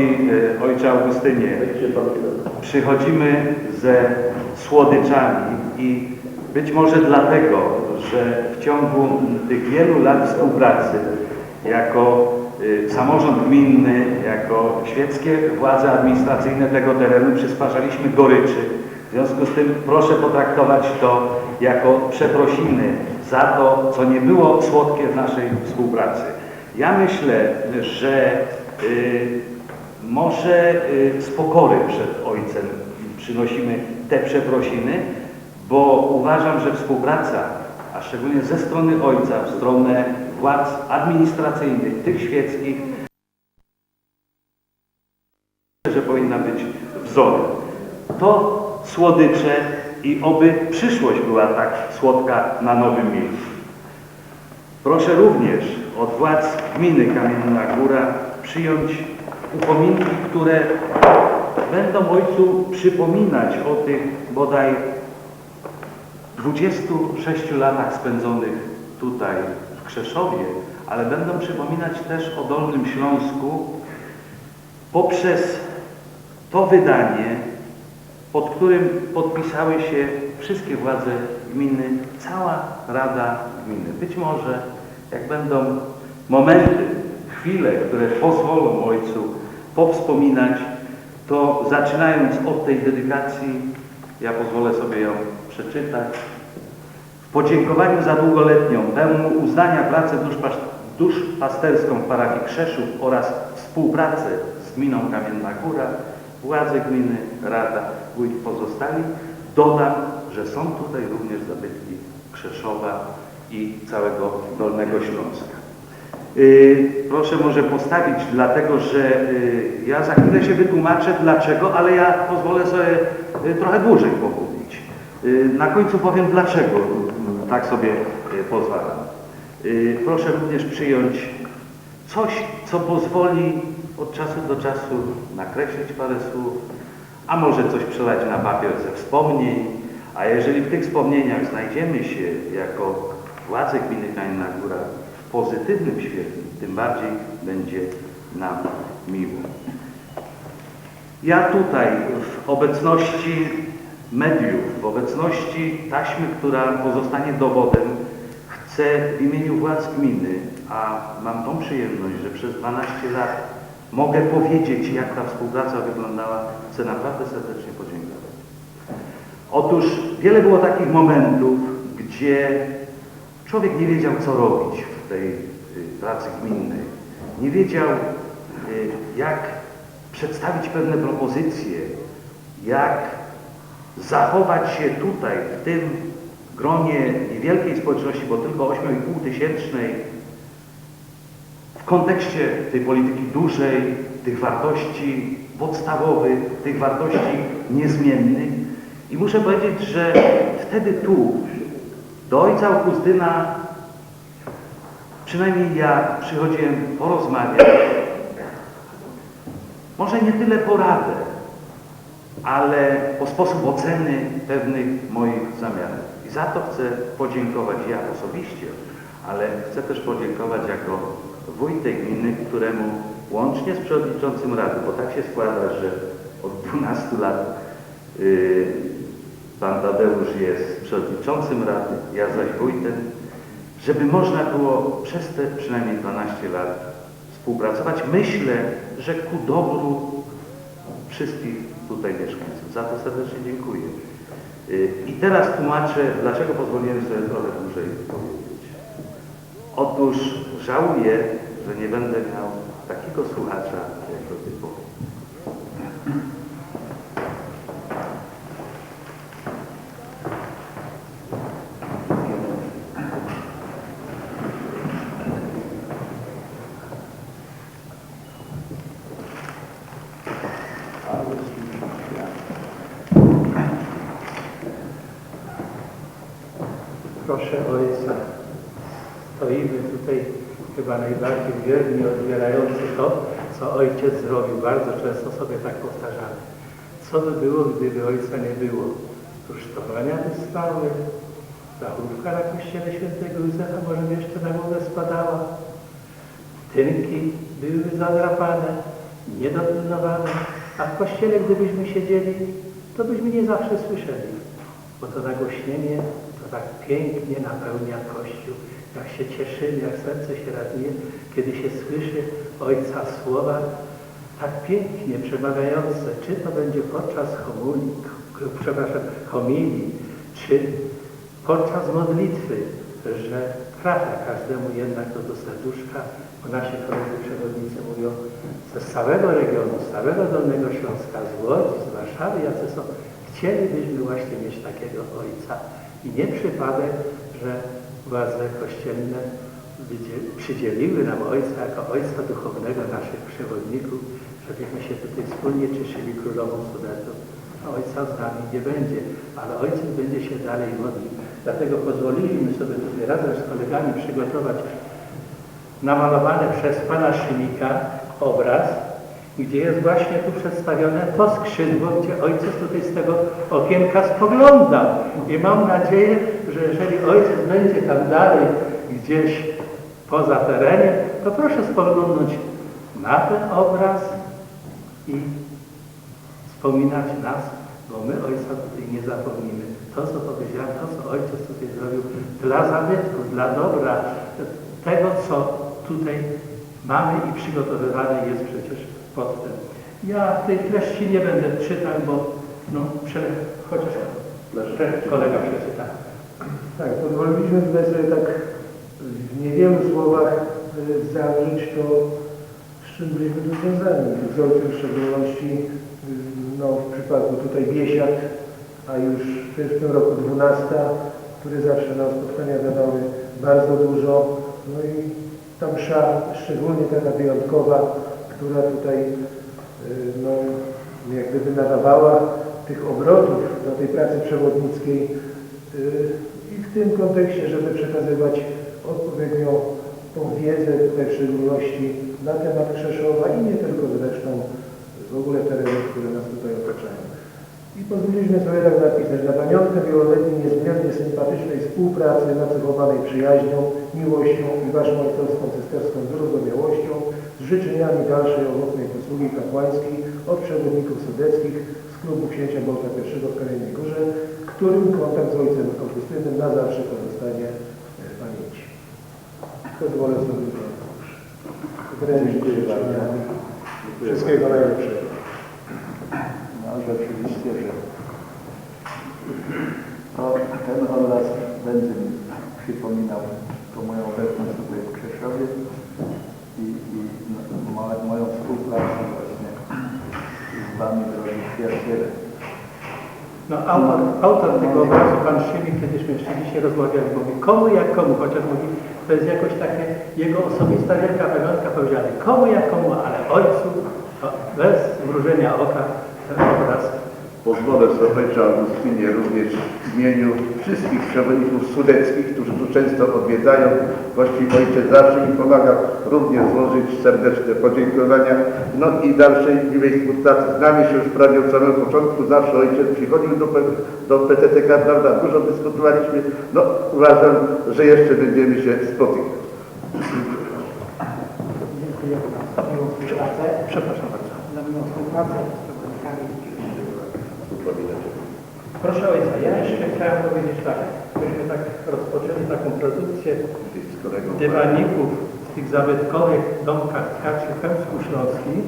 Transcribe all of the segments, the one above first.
Drogi y, Ojcze Augustynie, przychodzimy ze słodyczami i być może dlatego, że w ciągu tych wielu lat współpracy jako y, samorząd gminny, jako świeckie władze administracyjne tego terenu przysparzaliśmy goryczy. W związku z tym proszę potraktować to jako przeprosiny za to, co nie było słodkie w naszej współpracy. Ja myślę, że y, może y, z pokory przed Ojcem przynosimy te przeprosiny, bo uważam, że współpraca, a szczególnie ze strony Ojca w stronę władz administracyjnych, tych świeckich, że powinna być wzorem. To słodycze i oby przyszłość była tak słodka na nowym miejscu. Proszę również od władz gminy Kamienna Góra przyjąć upominki, które będą Ojcu przypominać o tych bodaj 26 latach spędzonych tutaj w Krzeszowie, ale będą przypominać też o Dolnym Śląsku poprzez to wydanie, pod którym podpisały się wszystkie władze gminy, cała Rada Gminy. Być może, jak będą momenty, chwile, które pozwolą Ojcu powspominać, to zaczynając od tej dedykacji, ja pozwolę sobie ją przeczytać. W podziękowaniu za długoletnią, pełną uznania pracę duszpasterską w parafii Krzeszów oraz współpracę z gminą Kamienna Góra, władze gminy, rada, wójt pozostali, dodam, że są tutaj również zabytki Krzeszowa i całego Dolnego Śląska. Yy, proszę może postawić, dlatego że yy, ja za chwilę się wytłumaczę dlaczego, ale ja pozwolę sobie yy, trochę dłużej pomówić. Na końcu powiem dlaczego yy, tak sobie pozwalam. Proszę również przyjąć coś, co pozwoli od czasu do czasu nakreślić parę słów, a może coś przelać na papier ze wspomnień, a jeżeli w tych wspomnieniach znajdziemy się jako władze gminy Kamienna Góra pozytywnym świetle, tym bardziej będzie nam miło. Ja tutaj w obecności mediów, w obecności taśmy, która pozostanie dowodem, chcę w imieniu władz gminy, a mam tą przyjemność, że przez 12 lat mogę powiedzieć, jak ta współpraca wyglądała, chcę naprawdę serdecznie podziękować. Otóż wiele było takich momentów, gdzie człowiek nie wiedział, co robić tej y, pracy gminnej. Nie wiedział, y, jak przedstawić pewne propozycje, jak zachować się tutaj, w tym gronie niewielkiej społeczności, bo tylko 8,5 tysięcznej, w kontekście tej polityki dużej, tych wartości podstawowych, tych wartości niezmiennych. I muszę powiedzieć, że wtedy tu, do ojca Augustyna, przynajmniej ja przychodziłem porozmawiać, może nie tyle poradę, ale o sposób oceny pewnych moich zamiarów. I za to chcę podziękować ja osobiście, ale chcę też podziękować jako wójt tej gminy, któremu łącznie z przewodniczącym Rady, bo tak się składa, że od 12 lat yy, pan Tadeusz jest przewodniczącym Rady, ja zaś wójtem, żeby można było przez te przynajmniej 12 lat współpracować. Myślę, że ku dobru wszystkich tutaj mieszkańców. Za to serdecznie dziękuję. Yy, I teraz tłumaczę, dlaczego pozwoliłem sobie trochę dłużej powiedzieć. Otóż żałuję, że nie będę miał takiego słuchacza jak do tej pory. Proszę Ojca, stoimy tutaj chyba najbardziej wierni odbierający to, co Ojciec zrobił. Bardzo często sobie tak powtarzamy. Co by było, gdyby Ojca nie było? Rusztowania by stały, zachówka na kościele świętego Józefa może by jeszcze na głowę spadała. tynki były zadrapane, niedopilnowane, a w kościele gdybyśmy siedzieli, to byśmy nie zawsze słyszeli, bo to nagłośnienie to tak pięknie napełnia Kościół, jak się cieszymy, jak serce się raduje, kiedy się słyszy Ojca słowa tak pięknie przemawiające, czy to będzie podczas homilii, przepraszam, homilii, czy podczas modlitwy, że trafia każdemu jednak to do serduszka, bo nasi koledzy przewodnicy mówią ze całego regionu, z całego Dolnego Śląska, z Łodzi, z Warszawy, jacy są, chcielibyśmy właśnie mieć takiego ojca. I nie przypadek, że władze kościelne przydzieliły nam ojca jako ojca duchownego naszych przewodników, żebyśmy się tutaj wspólnie cieszyli królową studentów. A ojca z nami nie będzie, ale ojciec będzie się dalej modlił. Dlatego pozwoliliśmy sobie tutaj razem z kolegami przygotować namalowany przez pana Szymika obraz, gdzie jest właśnie tu przedstawione to skrzydło, gdzie ojciec tutaj z tego okienka spoglądał. I mam nadzieję, że jeżeli ojciec będzie tam dalej gdzieś poza terenem, to proszę spoglądnąć na ten obraz i wspominać nas, bo my Ojca tutaj nie zapomnimy. To, co powiedziałem, to, co Ojciec tutaj zrobił dla zabytku, dla dobra, tego, co tutaj mamy i przygotowywane jest przecież pod tym. Ja tej treści nie będę czytał, bo no, prze, chociaż kolega przeczyta. Tak, pozwoliliśmy sobie tak w niewielu słowach y, zawrzeć to, z czym byliśmy tu związani. Z ojcem w szczególności, y, no w przypadku tutaj Biesiad, a już w tym roku dwunasta, które zawsze nam spotkania dawały bardzo dużo. No i ta msza, szczególnie taka wyjątkowa, która tutaj y, no, jak gdyby nadawała tych obrotów do tej pracy przewodnickiej y, i w tym kontekście, żeby przekazywać odpowiednio tą wiedzę tutaj w szczególności na temat Krzeszowa i nie tylko zresztą w ogóle terenów, które nas tutaj otaczają. I pozwoliliśmy sobie tak napisać, na pamiątkę wieloletniej niezmiernie sympatycznej współpracy nacechowanej przyjaźnią, miłością i Waszą ojcowską cysterską wyrozumiałością z życzeniami dalszej owocnej posługi kapłańskiej od przewodników sudeckich z klubu księcia Bolka I w Kamiennej Górze, którym kontakt z ojcem Augustynem na zawsze pozostanie w pamięci. Pozwolę sobie to wręczyć życzeniami. Wszystkiego najlepszego. No rzeczywiście, że to ten obraz będzie mi przypominał tą moją obecność tutaj w Krzeszowie moją współpracę właśnie z Wami, drodzy przyjaciele. No, autor, autor tego obrazu, pan kiedyśmy jeszcze dzisiaj rozmawiali, mówi komu jak komu, chociaż mówi, to jest jakoś takie jego osobista wielka pamiątka powiedziane, komu jak komu, ale ojcu, bez mrużenia oka ten obraz. Pozwolę sobie, Ojcze Augustynie, również w imieniu wszystkich przewodników sudeckich, którzy tu często odwiedzają. Właściwie Ojciec zawsze mi pomaga również złożyć serdeczne podziękowania. No i dalszej miłej współpracy. Znamy się już prawie od samego początku. Zawsze Ojciec przychodził do, do PTTK, prawda? Dużo dyskutowaliśmy. No uważam, że jeszcze będziemy się spotykać. Dziękuję za miłą współpracę. Przepraszam bardzo. Za miłą współpracę. Proszę ojca, ja jeszcze chciałem powiedzieć tak, myśmy tak rozpoczęli taką produkcję Z dywaników w tych zabytkowych domkach tkaczy w Chełmsku Śląskim.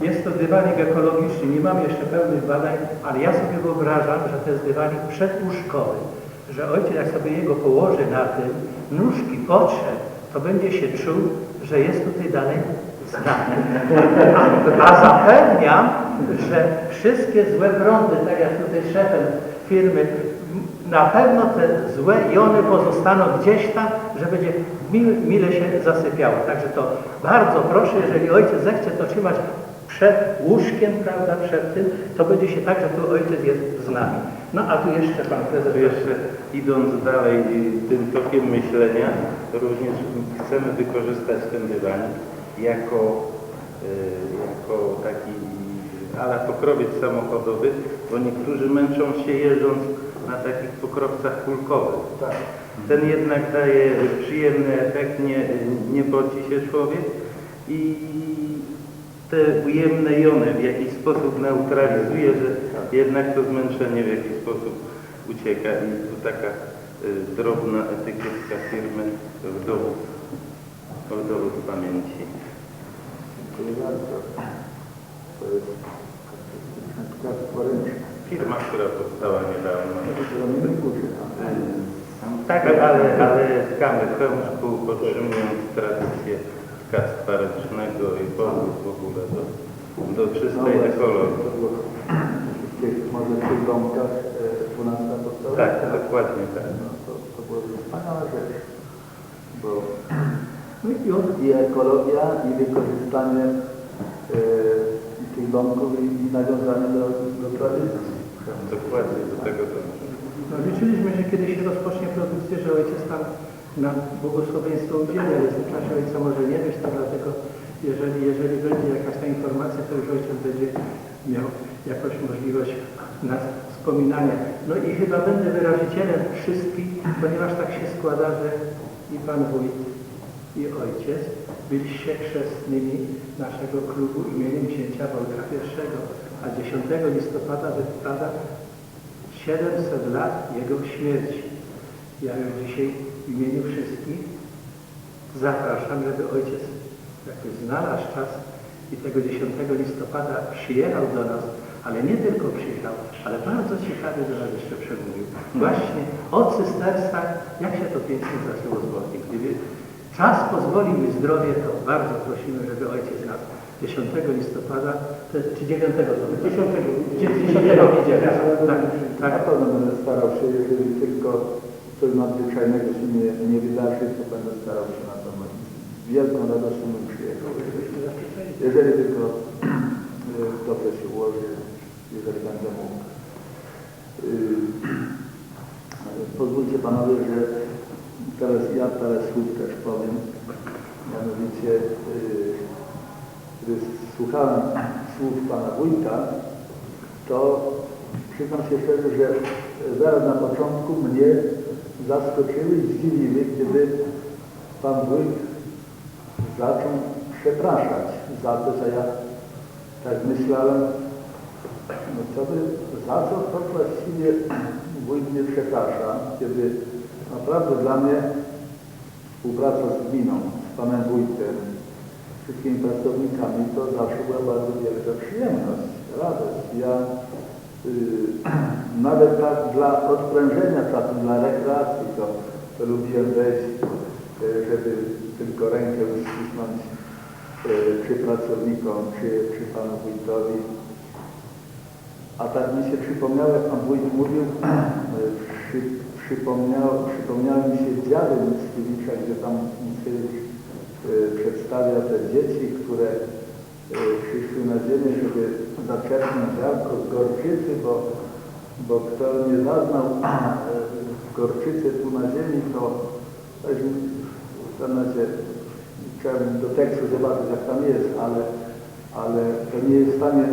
Jest to dywanik ekologiczny, nie mam jeszcze pełnych badań, ale ja sobie wyobrażam, że to jest dywanik przedłóżkowy, że ojciec jak sobie jego położy na tym, nóżki potrze, to będzie się czuł, że jest tutaj dalej z. A, zapewniam, że wszystkie złe prądy, tak jak tutaj szefem firmy, na pewno te złe i one pozostaną gdzieś tam, że będzie mile, mile się zasypiało. Także to bardzo proszę, jeżeli ojciec zechce to trzymać przed łóżkiem, prawda, przed tym, to będzie się tak, że tu ojciec jest z nami. No a tu jeszcze pan prezes. To jeszcze idąc dalej tym tokiem myślenia, również chcemy wykorzystać ten dywanik jako, y, jako taki ala pokrowiec samochodowy, bo niektórzy męczą się jeżdżąc na takich pokrowcach kulkowych. ten jednak daje przyjemny efekt, nie, nie poci się człowiek i te ujemne jony w jakiś sposób neutralizuje, że jednak to zmęczenie w jakiś sposób ucieka i tu taka y, drobna etykietka firmy w dowód, w dowód pamięci. Dziękuję bardzo. To jest ręczne. Firma, która powstała niedawno. Tak, ale, ale tkamy chełmszku, podtrzymując tradycję tkactwa ręcznego i powrót w ogóle do, do czystej ekologii. Może domkach e, 12 powstała? Tak, dokładnie tak. No, to, to była wspaniała rzecz, bo No i ekologia, i wykorzystanie e, tych domków i, i nawiązanie do, do tradycji. Dokładnie do tego dąży. No, liczyliśmy, że kiedyś się rozpocznie produkcja, że ojciec tam na błogosławieństwo udzieli, ale w czasie ojca może nie być, to dlatego jeżeli, jeżeli będzie jakaś ta informacja, to już ojciec będzie miał jakąś możliwość na wspominania. No i chyba będę wyrazicielem wszystkich, ponieważ tak się składa, że i pan wójt, i ojciec byliście chrzestnymi naszego klubu imieniem księcia Wolka I, a 10 listopada wypada 700 lat Jego śmierci. Ja już dzisiaj w imieniu wszystkich zapraszam, żeby ojciec jakby znalazł czas i tego 10 listopada przyjechał do nas, ale nie tylko przyjechał, ale bardzo ciekawie do nas jeszcze przemówił. Właśnie o cystersach, jak się to pięknie zaczęło z Bokiem. Czas pozwolił i zdrowie, to bardzo prosimy, żeby ojciec nas 10 listopada, to- czy 9 to będzie? 10, 10 niedzielę. Tak, tak. Na pewno będę starał się, jeżeli tylko coś nadzwyczajnego się nie, nie wydarzy, to będę starał się na to z wielką radością przyjechał. Jeżeli tylko y, dobrze się ułoży, jeżeli będę mógł. Y, Pozwólcie panowie, że teraz ja parę słów też powiem. Mianowicie, y, gdy słuchałem słów pana wójta, to przyznam się szczerze, że zaraz na początku mnie zaskoczyły i zdziwiły, kiedy pan wójt zaczął przepraszać za to, że ja tak myślałem, no co by, za co to właściwie wójt mnie przeprasza, kiedy naprawdę dla mnie współpraca z gminą, z panem wójtem, wszystkimi pracownikami, to zawsze była bardzo wielka przyjemność, radość. Ja y, nawet tak dla odprężenia czasu, dla rekreacji, to, to lubiłem wejść, y, żeby tylko rękę uścisnąć y, czy pracownikom, czy, czy panu wójtowi. A tak mi się przypomniało, jak pan wójt mówił, y, przy, przypomniał, przypomniały mi się dziady Mickiewicza, gdzie tam Mickiewicz y, przedstawia te dzieci, które y, przyszły na ziemię, żeby zaczerpnąć ziarnko z gorczycy, bo, bo kto nie zaznał y, gorczycy tu na ziemi, to w razie chciałem do tekstu zobaczyć, jak tam jest, ale, ale to nie jest w stanie,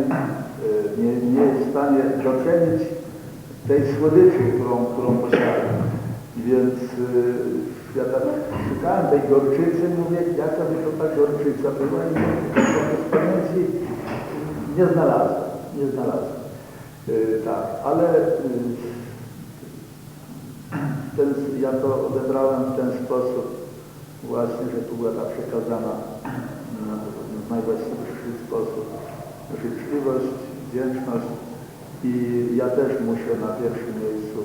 nie, nie jest w stanie docenić tej słodyczy, którą, którą posiada. Więc y, ja tak szukałem tej gorczycy, mówię, jaka by to ta gorczyca była i z pamięci nie znalazłem, nie znalazłem. Y, tak, ale y, ten, ja to odebrałem w ten sposób właśnie, że tu była ta przekazana w najwłaściwszy sposób życzliwość, wdzięczność i ja też muszę na pierwszym miejscu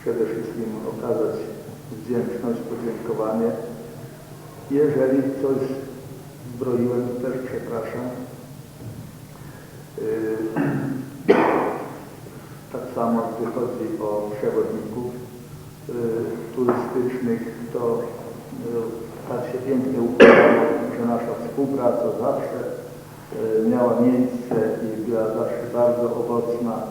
przede wszystkim okazać wdzięczność, podziękowanie. Jeżeli coś zbroiłem, to też przepraszam. Yy, Tak samo gdy chodzi o przewodników yy, turystycznych, to yy, tak się pięknie układało, że nasza współpraca zawsze miała miejsce i była zawsze bardzo owocna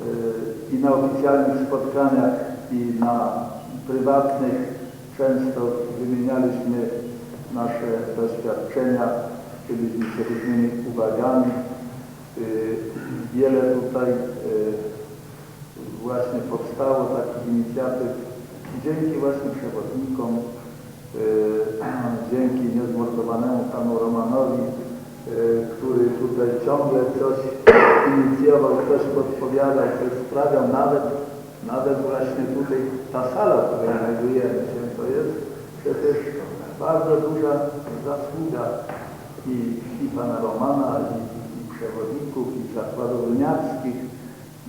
yy, i na oficjalnych spotkaniach i na prywatnych często wymienialiśmy nasze doświadczenia, byliśmy się różnymi uwagami. Yy, Wiele tutaj właśnie powstało takich inicjatyw dzięki właśnie przewodnikom, dzięki niezmordowanemu panu Romanowi, który tutaj ciągle coś inicjował, coś podpowiadał, coś sprawiał, nawet, nawet właśnie tutaj ta sala, w której znajdujemy się, to jest przecież bardzo duża zasługa i, i pana Romana, i, i przewodników, i zakładów lniarskich,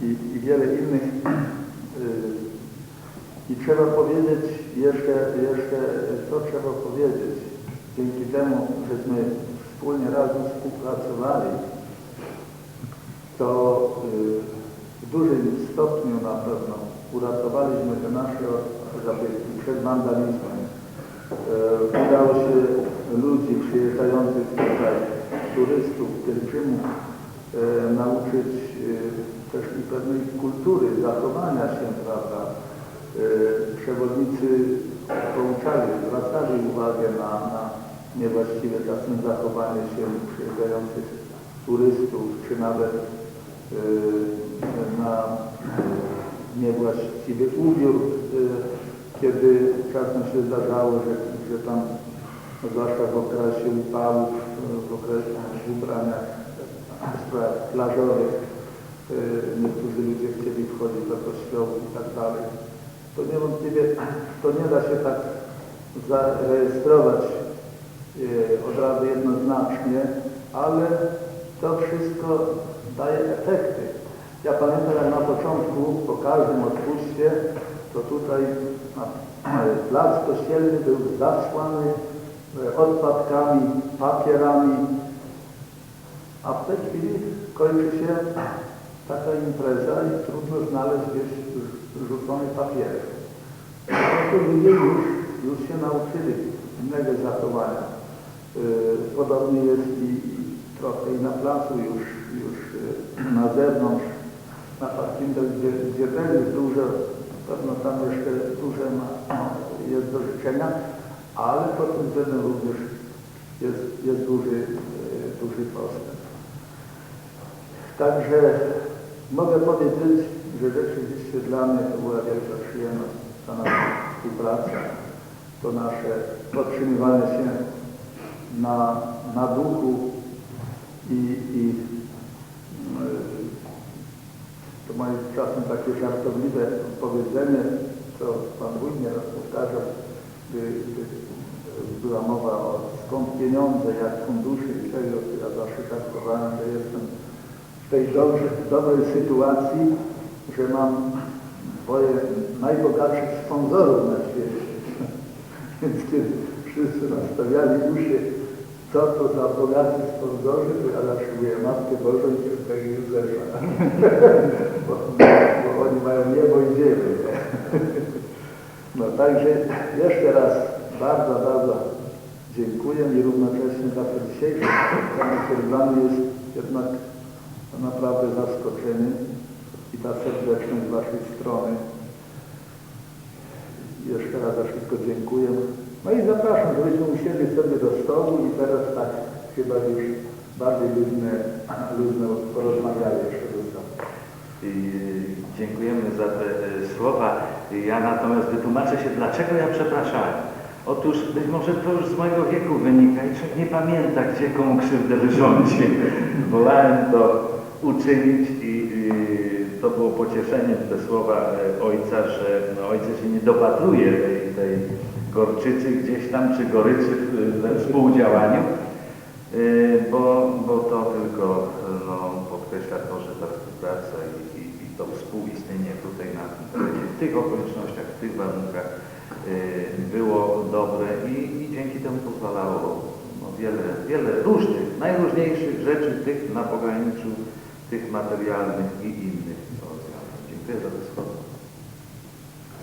i, i wiele innych. I trzeba powiedzieć jeszcze, jeszcze, co trzeba powiedzieć. Dzięki temu, żeśmy wspólnie razem współpracowali, to y, w dużym stopniu na pewno uratowaliśmy te nasze zabytki przed wandalizmem. E, Udało się ludzi przyjeżdżających tutaj, turystów, pielgrzymów, e, nauczyć też i pewnej kultury, zachowania się, prawda. Przewodnicy pouczali, zwracali uwagę na, na niewłaściwe czasem zachowanie się przyjeżdżających turystów, czy nawet e, na niewłaściwy ubiór, e, kiedy czasem się zdarzało, że, że tam, zwłaszcza w okresie upałów, e, w okresie ubraniach spraw plażowych, e, niektórzy ludzie chcieli wchodzić do kościołów i tak dalej. To niewątpliwie to nie da się tak zarejestrować e, od razu jednoznacznie, ale to wszystko daje efekty. Ja pamiętam jak na początku, po każdym odpuście, to tutaj plac kościelny był zasłany e, odpadkami, papierami, a w tej chwili kończy się taka impreza i trudno znaleźć gdzieś rzucony papierek. To ludzie już, już się nauczyli innego zachowania. Yy, Podobnie jest i, i trochę i na placu już, już yy, na zewnątrz, na parkingach, gdzie, gdzie też jest dużo, pewno tam jeszcze duże ma, jest do życzenia, ale pod tym względem również jest, jest duży, yy, duży postęp. Także mogę powiedzieć, że rzeczywiście dla mnie to była wielka przyjemność ta nasza współpraca, to nasze podtrzymywanie się na, na duchu i, i yy, to moje czasem takie żartobliwe powiedzenie, co Pan Wójt nieraz gdy, gdy była mowa o skąd pieniądze, jak fundusze i czego, ja zawsze żartowałem, że jestem w tej dobrze, dobrej sytuacji, że mam dwoje najbogatszych sponsorów na świecie. Więc kiedy wszyscy nastawiali uszy, co to za bogaci sponsorzy, to ja zawsze mówię Matkę Bożą i Świętego Józefa. bo, bo oni mają niebo i ziemię. No także jeszcze raz bardzo, bardzo dziękuję i równocześnie za to dzisiejsze spotkanie, które dla mnie jest jednak naprawdę zaskoczenie i ta serdeczność z Waszej strony. Jeszcze raz za wszystko dziękuję. No i zapraszam, żebyśmy usiedli sobie do stołu i teraz tak chyba już bardziej luźne, luźne porozmawiali jeszcze ze. I Dziękujemy za te e, słowa. Ja natomiast wytłumaczę się, dlaczego ja przepraszałem. Otóż być może to już z mojego wieku wynika i człowiek nie pamięta, gdzie komu krzywdę wyrządzi. Wolałem to uczynić i, i to było pocieszeniem te słowa e, ojca, że no, ojciec się nie dopatruje tej, tej gorczycy gdzieś tam, czy goryczy we współdziałaniu. Yy, bo, bo to tylko no, podkreśla to, że ta współpraca i, i, i to współistnienie tutaj na w tych okolicznościach, w tych warunkach yy, było dobre i, i dzięki temu pozwalało no, wiele, wiele różnych, najróżniejszych rzeczy, tych na pograniczu, tych materialnych i innych. Dziękuję za słowa.